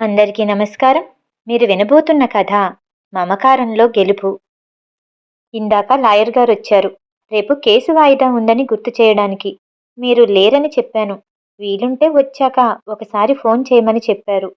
అందరికీ నమస్కారం. మీరు వినబోతున్న కథ మమకారంలో గెలుపు. ఇందాక లాయర్ గారు వచ్చారు. రేపు కేసు వాయిదా ఉందని గుర్తు చేయడానికి. మీరు లేరని చెప్పాను. వీలుంటే వచ్చాక ఒకసారి ఫోన్ చేయమని చెప్పారు.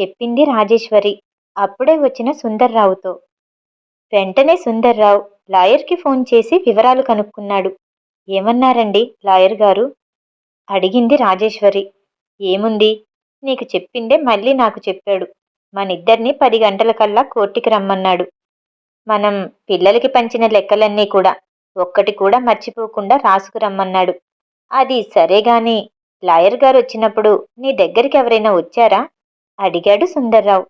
చెప్పింది రాజేశ్వరి. అప్పుడే వచ్చిన సుందర్రావుతో. వెంటనే సుందర్రావు లాయర్కి ఫోన్ చేసి వివరాలు కనుక్కున్నాడు. ఏమన్నారండి లాయర్ గారు? అడిగింది రాజేశ్వరి. ఏముంది? నీకు చెప్పిందే మళ్ళీ నాకు చెప్పాడు. మనిద్దరిని పది గంటలకల్లా కోర్టుకి రమ్మన్నాడు. మనం పిల్లలకి పంచిన లెక్కలన్నీ కూడా ఒక్కటి కూడా మర్చిపోకుండా రాసుకురమ్మన్నాడు అది సరే గాని లాయర్ గారు వచ్చినప్పుడు నీ దగ్గరికి ఎవరైనా వచ్చారా? అడిగాడు సుందర్రావు.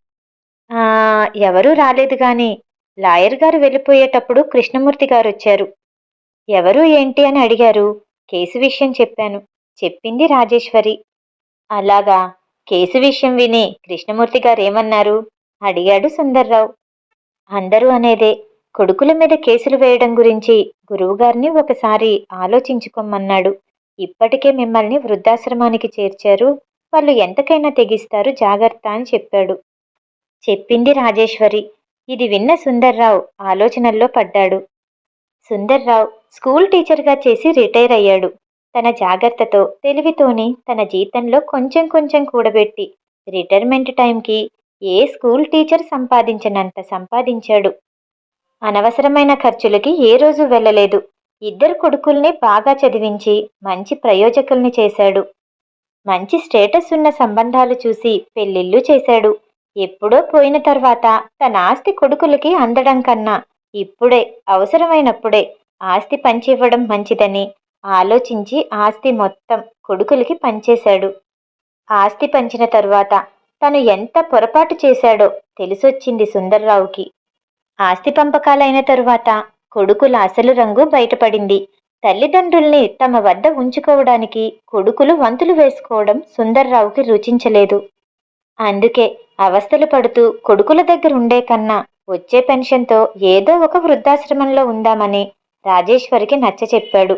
ఎవరూ రాలేదు గాని లాయర్ గారు వెళ్ళిపోయేటప్పుడు కృష్ణమూర్తి గారు వచ్చారు. ఎవరు ఏంటి అని అడిగారు. కేసు విషయం చెప్పాను. చెప్పింది రాజేశ్వరి. అలాగా కేసు విషయం విని కృష్ణమూర్తి గారు ఏమన్నారు అడిగాడు సుందర్రావు. అందరూ అనేదే. కొడుకుల మీద కేసులు వేయడం గురించి గురువుగారిని ఒకసారి ఆలోచించుకోమన్నాడు. ఇప్పటికే మిమ్మల్ని వృద్ధాశ్రమానికి చేర్చారు. వాళ్ళు ఎంతకైనా తెగిస్తారు జాగ్రత్త అని చెప్పాడు. చెప్పింది రాజేశ్వరి. ఇది విన్న సుందర్రావు ఆలోచనల్లో పడ్డాడు. సుందర్రావు స్కూల్ టీచర్గా చేసి రిటైర్ అయ్యాడు. తన జాగ్రత్తతో తెలివితోని తన జీతంలో కొంచెం కొంచెం కూడబెట్టి రిటైర్మెంట్ టైంకి ఏ స్కూల్ టీచర్ సంపాదించినంత సంపాదించాడు. అనవసరమైన ఖర్చులకి ఏ రోజు వెళ్ళలేదు. ఇద్దరు కొడుకుల్ని బాగా చదివించి మంచి ప్రయోజకుల్ని చేశాడు. మంచి స్టేటస్ ఉన్న సంబంధాలు చూసి పెళ్ళిళ్ళు చేశాడు. ఎప్పుడో పోయిన తర్వాత తన ఆస్తి కొడుకులకి అందడం కన్నా ఇప్పుడే అవసరమైనప్పుడే ఆస్తి పంచివ్వడం మంచిదని ఆలోచించి ఆస్తి మొత్తం కొడుకులకి పంచేశాడు. ఆస్తి పంచిన తరువాత తను ఎంత పొరపాటు చేశాడో తెలిసొచ్చింది సుందర్రావుకి. ఆస్తి పంపకాలైన తరువాత కొడుకుల అసలు రంగు బయటపడింది. తల్లిదండ్రుల్ని తమ వద్ద ఉంచుకోవడానికి కొడుకులు వంతులు వేసుకోవడం సుందర్రావుకి రుచించలేదు. అందుకే అవస్థలు పడుతూ కొడుకుల దగ్గర ఉండే కన్నా వచ్చే పెన్షన్తో ఏదో ఒక వృద్ధాశ్రమంలో ఉందామని రాజేశ్వరికి నచ్చ చెప్పాడు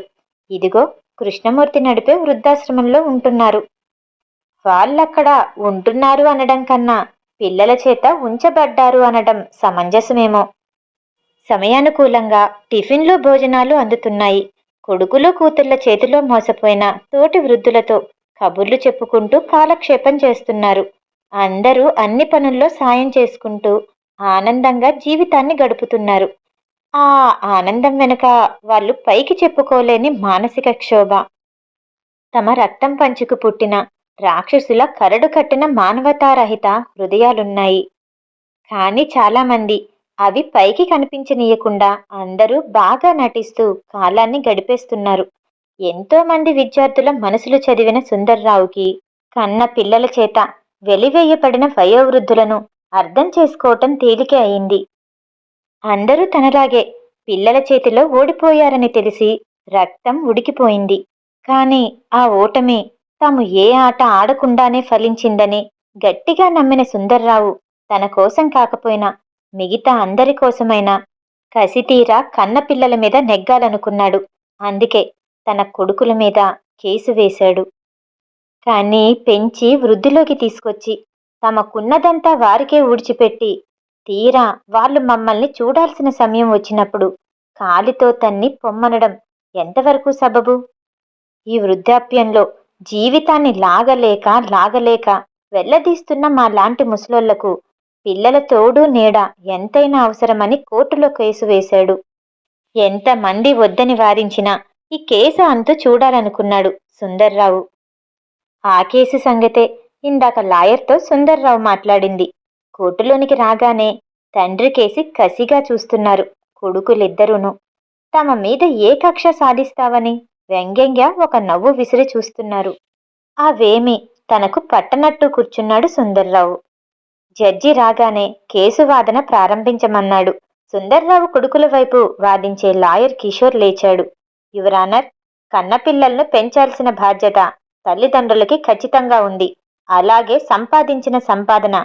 ఇదిగో కృష్ణమూర్తి నడిపే వృద్ధాశ్రమంలో ఉంటున్నారు. వాళ్ళక్కడ ఉంటున్నారు అనడం కన్నా పిల్లల చేత ఉంచబడ్డారు అనడం సమంజసమేమో. సమయానుకూలంగా టిఫిన్లు భోజనాలు అందుతున్నాయి. కొడుకులు కూతుళ్ళ చేతిలో మోసపోయిన తోటి వృద్ధులతో కబుర్లు చెప్పుకుంటూ కాలక్షేపం చేస్తున్నారు. అందరూ అన్ని పనుల్లో సాయం చేసుకుంటూ ఆనందంగా జీవితాన్ని గడుపుతున్నారు. ఆ ఆనందం వెనుక వాళ్ళు పైకి చెప్పుకోలేని మానసిక క్షోభ. తమ రక్తం పంచుకు పుట్టిన రాక్షసుల కరడు కట్టిన మానవతారహిత హృదయాలున్నాయి. కానీ చాలామంది అవి పైకి కనిపించనీయకుండా అందరూ బాగా నటిస్తూ కాలాన్ని గడిపేస్తున్నారు. ఎంతోమంది విద్యార్థుల మనసులు చదివిన సుందర్రావుకి కన్న పిల్లల చేత వెలివేయబడిన వయోవృద్ధులను అర్థం చేసుకోవటం తేలికే అయింది. అందరూ తనలాగే పిల్లల చేతిలో ఓడిపోయారని తెలిసి రక్తం ఉడికిపోయింది. కానీ ఆ ఓటమి తాము ఏ ఆట ఆడకుండానే ఫలించిందని గట్టిగా నమ్మిన సుందర్రావు తన కోసం కాకపోయినా మిగతా అందరి కోసమైనా కసితీరా కన్నపిల్లల మీద నెగ్గాలనుకున్నాడు. అందుకే తన కొడుకుల మీద కేసు వేశాడు. కానీ పెంచి వృద్ధిలోకి తీసుకొచ్చి తమకున్నదంతా వారికే ఊడ్చిపెట్టి తీరా వాళ్ళు మమ్మల్ని చూడాల్సిన సమయం వచ్చినప్పుడు కాలితో తన్ని పొమ్మనడం ఎంతవరకు సబబు? ఈ వృద్ధాప్యంలో జీవితాన్ని లాగలేక లాగలేక వెళ్ళదీస్తున్న మా లాంటి ముసలోళ్ళకు పిల్లల తోడు నీడ ఎంతైనా అవసరమని కోర్టులో కేసు వేశాడు. ఎంతమంది వద్దని వారించినా ఈ కేసు అంతు చూడాలనుకున్నాడు సుందర్రావు. ఆ కేసు సంగతే ఇందాక లాయర్తో సుందర్రావు మాట్లాడింది. కోర్టులోనికి రాగానే తండ్రి కేసి కసిగా చూస్తున్నారు కొడుకులిద్దరూను. తమ మీద ఏ కక్ష సాధిస్తావని వ్యంగ్యంగా ఒక నవ్వు విసిరి చూస్తున్నారు. అవేమి తనకు పట్టనట్టు కూర్చున్నాడు సుందర్రావు. జడ్జి రాగానే కేసు వాదన ప్రారంభించమన్నాడు. సుందర్రావు కొడుకుల వైపు వాదించే లాయర్ కిషోర్ లేచాడు. యువరానర్ కన్నపిల్లలను పెంచాల్సిన బాధ్యత తల్లిదండ్రులకి ఖచ్చితంగా ఉంది. అలాగే సంపాదించిన సంపాదన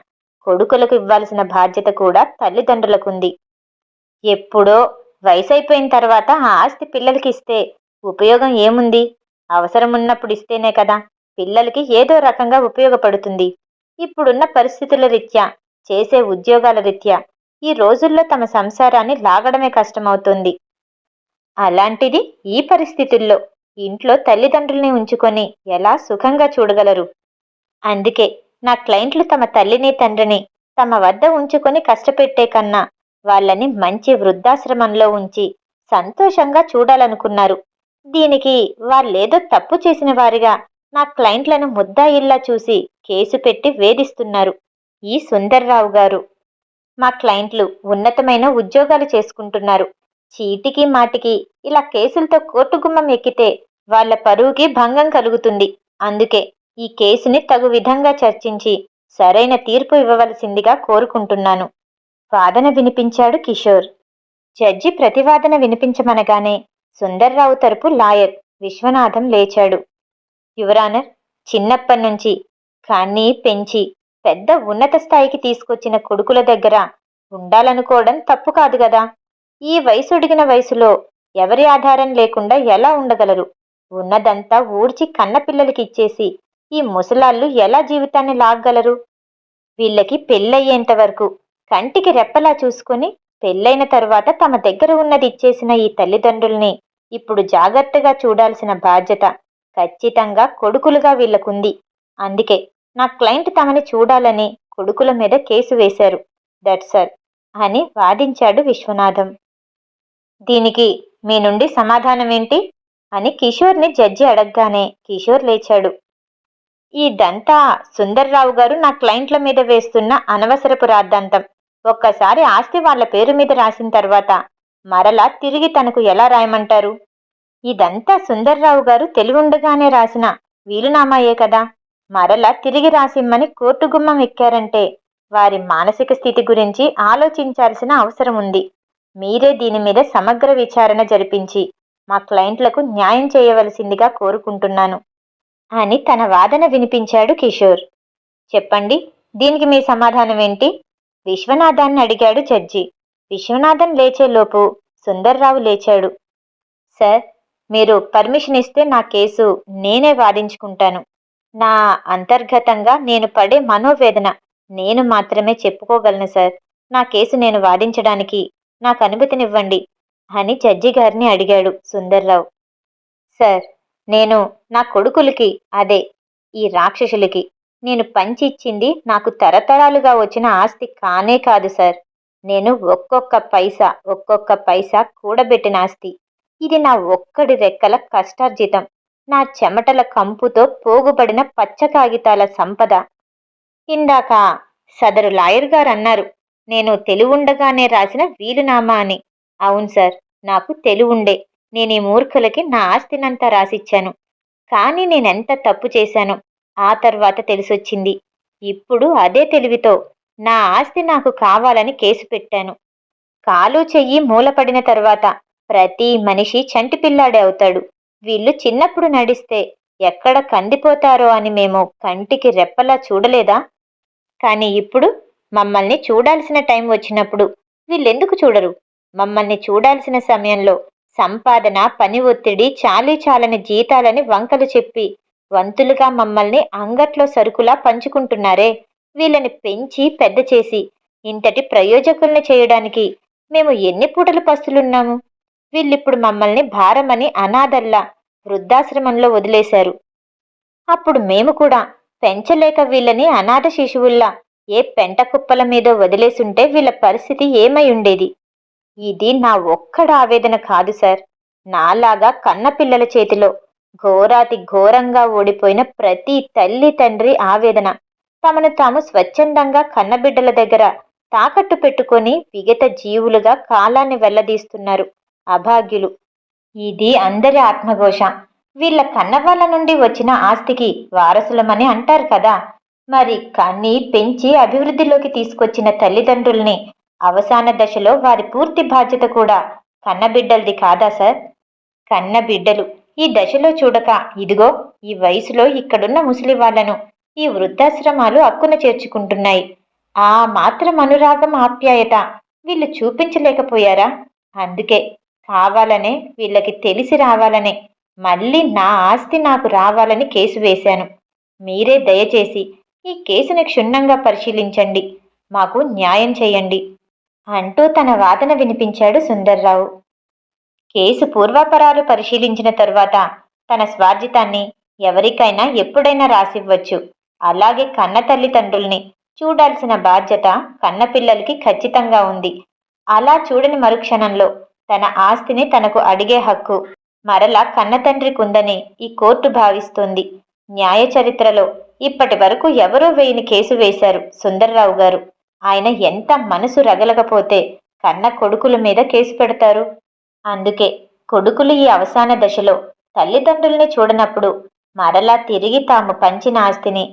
కొడుకులకు ఇవ్వాల్సిన బాధ్యత కూడా తల్లిదండ్రులకుంది. ఎప్పుడో వయసైపోయిన తర్వాత ఆ ఆస్తి పిల్లలకి ఇస్తే ఉపయోగం ఏముంది? అవసరం ఉన్నప్పుడు ఇస్తేనే కదా. పిల్లలకి ఏదో రకంగా ఉపయోగపడుతుంది. ఇప్పుడున్న పరిస్థితుల రీత్యా చేసే ఉద్యోగాల రీత్యా ఈ రోజుల్లో తమ సంసారాన్ని లాగడమే కష్టమవుతుంది. అలాంటిది ఈ పరిస్థితుల్లో ఇంట్లో తల్లిదండ్రుల్ని ఉంచుకొని ఎలా సుఖంగా చూడగలరు? అందుకే నా క్లయింట్లు తమ తల్లిని తండ్రిని తమ వద్ద ఉంచుకొని కష్టపెట్టే కన్నా వాళ్ళని మంచి వృద్ధాశ్రమంలో ఉంచి సంతోషంగా చూడాలనుకున్నారు. దీనికి వాళ్ళేదో తప్పు చేసిన వారిగా నా క్లయింట్లను ముద్దాయిల్లా చూసి కేసు పెట్టి వేధిస్తున్నారు. ఈ సుందర్రావు గారు. మా క్లయింట్లు ఉన్నతమైన ఉద్యోగాలు చేసుకుంటున్నారు. చీటికి మాటికి ఇలా కేసులతో కోర్టు గుమ్మం ఎక్కితే వాళ్ళ పరువుకి భంగం కలుగుతుంది. అందుకే ఈ కేసుని తగు విధంగా చర్చించి సరైన తీర్పు ఇవ్వవలసిందిగా కోరుకుంటున్నాను. వాదన వినిపించాడు కిషోర్. జడ్జి ప్రతివాదన వినిపించమనగానే సుందర్రావు తరపు లాయర్ విశ్వనాథం లేచాడు. యువరానర్ చిన్నప్పటి నుంచి కానీ పెంచి పెద్ద ఉన్నత స్థాయికి తీసుకొచ్చిన కొడుకుల దగ్గర ఉండాలనుకోవడం తప్పు కాదు కదా ఈ వయసు అడిగిన వయసులో ఎవరి ఆధారం లేకుండా ఎలా ఉండగలరు? ఉన్నదంతా ఊడ్చి కన్నపిల్లలకి ఇచ్చేసి ఈ ముసలాళ్ళు ఎలా జీవితాన్ని లాగగలరు? వీళ్ళకి పెళ్ళయ్యేంత వరకు కంటికి రెప్పలా చూసుకొని పెళ్ళైన తర్వాత తమ దగ్గర ఉన్నది ఇచ్చేసిన ఈ తల్లిదండ్రుల్ని ఇప్పుడు జాగ్రత్తగా చూడాల్సిన బాధ్యత ఖచ్చితంగా కొడుకులుగా వీళ్ళకుంది. అందుకే నా క్లయింట్ తమని చూడాలని కొడుకుల మీద కేసు వేశారు. దట్ సార్ అని వాదించాడు విశ్వనాథం. దీనికి మీ నుండి సమాధానం ఏంటి అని కిషోర్ని జడ్జి అడగగానే కిషోర్ లేచాడు. ఇదంతా సుందర్రావు గారు నా క్లయింట్ల మీద వేస్తున్న అనవసరపు రాద్ధాంతం. ఒక్కసారి ఆస్తి వాళ్ళ పేరు మీద రాసిన తర్వాత మరలా తిరిగి తనకు ఎలా రాయమంటారు? ఇదంతా సుందర్రావు గారు తెలివుండగానే రాసిన వీలునామాయే కదా. మరలా తిరిగి రాసిమ్మని కోర్టు గుమ్మం ఎక్కారంటే వారి మానసిక స్థితి గురించి ఆలోచించాల్సిన అవసరం ఉంది. మీరే దీని మీద సమగ్ర విచారణ జరిపించి మా క్లయింట్లకు న్యాయం చేయవలసిందిగా కోరుకుంటున్నాను. అని తన వాదన వినిపించాడు కిషోర్. చెప్పండి దీనికి మీ సమాధానం ఏంటి విశ్వనాథాన్ని అడిగాడు జడ్జి. విశ్వనాథన్ లేచేలోపు సుందర్రావు లేచాడు. సార్ మీరు పర్మిషన్ ఇస్తే నా కేసు నేనే వాదించుకుంటాను. నా అంతర్గతంగా నేను పడే మనోవేదన నేను మాత్రమే చెప్పుకోగలను సార్. నా కేసు నేను వాదించడానికి నాకు అనుమతినివ్వండి అని జడ్జి గారిని అడిగాడు సుందర్రావు. సార్ నేను నా కొడుకులకి అదే ఈ రాక్షసులకి. నేను పంచిచ్చింది నాకు తరతరాలుగా వచ్చిన ఆస్తి కానే కాదు సార్. నేను ఒక్కొక్క పైసా ఒక్కొక్క పైసా కూడబెట్టిన ఆస్తి. ఇది నా ఒక్కడి రెక్కల కష్టార్జితం. నా చెమటల కంపుతో పోగుబడిన పచ్చ కాగితాల సంపద. ఇందాక సదరు లాయర్ గారు అన్నారు నేను తెలివుండగానే రాసిన వీలునామా అని. అవును సార్ నాకు తెలివుండే. నేను ఈ మూర్ఖులకి నా ఆస్తినంతా రాసిచ్చాను. కానీ నేనెంత తప్పు చేశానో ఆ తర్వాత తెలిసొచ్చింది. ఇప్పుడు అదే తెలివితో నా ఆస్తి నాకు కావాలని కేసు పెట్టాను. కాలు చెయ్యి మూలపడిన తర్వాత ప్రతి మనిషి చంటి పిల్లాడే అవుతాడు. వీళ్ళు చిన్నప్పుడు నడిస్తే ఎక్కడ కందిపోతారో అని మేము కంటికి రెప్పలా చూడలేదా? కానీ ఇప్పుడు మమ్మల్ని చూడాల్సిన టైం వచ్చినప్పుడు వీళ్ళెందుకు చూడరు? మమ్మల్ని చూడాల్సిన సమయంలో సంపాదన పని ఒత్తిడి చాలీ చాలని జీతాలని వంకలు చెప్పి వంతులుగా మమ్మల్ని అంగట్లో సరుకులా పంచుకుంటున్నారే. వీళ్ళని పెంచి పెద్ద చేసి ఇంతటి ప్రయోజకుల్ని చేయడానికి మేము ఎన్ని పూటలు పస్తులున్నాము? వీళ్ళిప్పుడు మమ్మల్ని భారమని అనాథల్లా వృద్ధాశ్రమంలో వదిలేశారు. అప్పుడు మేము కూడా పెంచలేక వీళ్ళని అనాథ శిశువుల్లా ఏ పెంట కుప్పల మీద వదిలేసుంటే వీళ్ళ పరిస్థితి ఏమై ఉండేది? ఇది నా ఒక్కడ ఆవేదన కాదు సార్. నాలాగా కన్నపిల్లల చేతిలో ఘోరాతి ఘోరంగా ఓడిపోయిన ప్రతి తల్లి తండ్రి ఆవేదన. తమను తాము స్వచ్ఛందంగా కన్నబిడ్డల దగ్గర తాకట్టు పెట్టుకొని విగత జీవులుగా కాలాన్ని వెల్లదీస్తున్నారు అభాగ్యులు. ఇది అందరి ఆత్మఘోష. వీళ్ళ కన్నవాళ్ళ నుండి వచ్చిన ఆస్తికి వారసులమని అంటారు కదా. మరి కన్ని పెంచి అభివృద్ధిలోకి తీసుకొచ్చిన తల్లిదండ్రుల్ని అవసాన దశలో వారి పూర్తి బాధ్యత కూడా కన్నబిడ్డలది కాదా సార్? కన్నబిడ్డలు. ఈ దశలో చూడక ఇదిగో ఈ వయసులో ఇక్కడున్న ముసలి వాళ్ళను ఈ వృద్ధాశ్రమాలు అక్కున చేర్చుకుంటున్నాయి. ఆ మాత్రం అనురాగం ఆప్యాయత. వీళ్ళు చూపించలేకపోయారా? అందుకే కావాలనే వీళ్ళకి తెలిసి రావాలనే మళ్ళీ నా ఆస్తి నాకు రావాలని కేసు వేశాను. మీరే దయచేసి ఈ కేసుని క్షుణ్ణంగా పరిశీలించండి. మాకు న్యాయం చేయండి. అంటూ తన వాదన వినిపించాడు సుందర్రావు. కేసు పూర్వాపరాలు పరిశీలించిన తరువాత తన స్వార్జితాన్ని ఎవరికైనా ఎప్పుడైనా రాసివ్వచ్చు. అలాగే కన్న తల్లిదండ్రుల్ని చూడాల్సిన బాధ్యత కన్నపిల్లలకి ఖచ్చితంగా ఉంది. అలా చూడని మరుక్షణంలో తన ఆస్తిని తనకు అడిగే హక్కు మరలా కన్నతండ్రికి ఉందని ఈ కోర్టు భావిస్తుంది. న్యాయ చరిత్రలో ఇప్పటి వరకు ఎవరో వేయని కేసు వేశారు సుందర్రావు గారు. ఆయన ఎంత మనసు రగలకపోతే కన్న కొడుకుల మీద కేసు పెడతారు. అందుకే కొడుకులు ఈ అవసాన దశలో తల్లిదండ్రుల్ని చూడనప్పుడు మరలా తిరిగి తాము పంచిన ఆస్తిని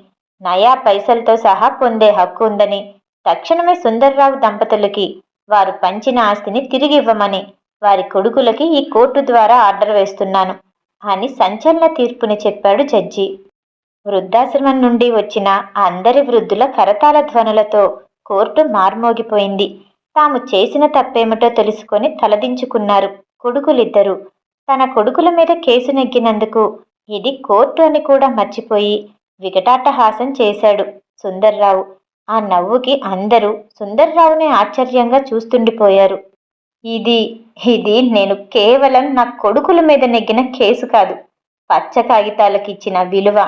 నయా పైసలతో సహా పొందే హక్కు ఉందని తక్షణమే సుందర్రావు దంపతులకి వారు పంచిన ఆస్తిని తిరిగి ఇవ్వమని వారి కొడుకులకి ఈ కోర్టు ద్వారా ఆర్డర్ వేస్తున్నాను అని సంచలన తీర్పుని చెప్పాడు జడ్జి. వృద్ధాశ్రమం నుండి వచ్చిన అందరి వృద్ధుల కరతాల ధ్వనులతో కోర్టు మార్మోగిపోయింది. తాము చేసిన తప్పేమిటో తెలుసుకొని తలదించుకున్నారు కొడుకులిద్దరూ. తన కొడుకుల మీద కేసు నెగ్గినందుకు ఇది కోర్టు అని కూడా మర్చిపోయి వికటాటహాసం చేశాడు సుందర్రావు. ఆ నవ్వుకి అందరూ సుందర్రావుని ఆశ్చర్యంగా చూస్తుండిపోయారు. ఇది ఇది నేను కేవలం నా కొడుకుల మీద నెగ్గిన కేసు కాదు. పచ్చ కాగితాలకు ఇచ్చిన విలువ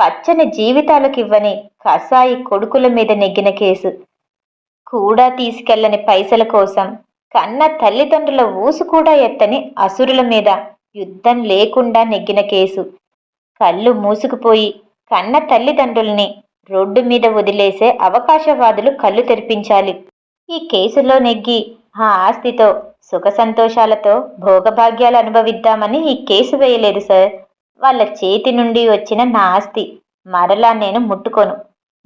పచ్చని జీవితాలకు ఇవ్వని కసాయి కొడుకుల మీద నెగ్గిన కేసు. కూడా తీసుకెళ్ళని పైసల కోసం కన్న తల్లిదండ్రుల ఊసు కూడా ఎత్తని అసురుల మీద యుద్ధం లేకుండా నెగ్గిన కేసు. కళ్ళు మూసుకుపోయి కన్న తల్లిదండ్రుల్ని రోడ్డు మీద వదిలేసే అవకాశవాదులు కళ్ళు తెరిపించాలి. ఈ కేసులో నెగ్గి ఆ ఆస్తితో సుఖ సంతోషాలతో భోగభాగ్యాలు అనుభవిద్దామని ఈ కేసు వేయలేదు సార్. వాళ్ళ చేతి నుండి వచ్చిన నా ఆస్తి మరలా నేను ముట్టుకోను.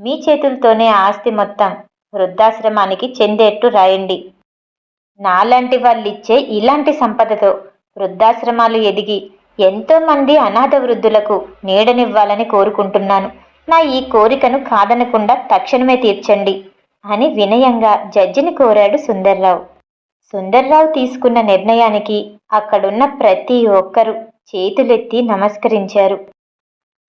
మీ చేతులతోనే ఆస్తి మొత్తం వృద్ధాశ్రమానికి చెందేట్టు రాయండి. నాలాంటి వాళ్ళిచ్చే ఇలాంటి సంపదతో వృద్ధాశ్రమాలు ఎదిగి ఎంతోమంది అనాథ వృద్ధులకు నీడనివ్వాలని కోరుకుంటున్నాను. నా ఈ కోరికను కాదనకుండా తక్షణమే తీర్చండి అని వినయంగా జడ్జిని కోరాడు సుందర్రావు. సుందర్రావు తీసుకున్న నిర్ణయానికి అక్కడున్న ప్రతి ఒక్కరూ చేతులెత్తి నమస్కరించారు.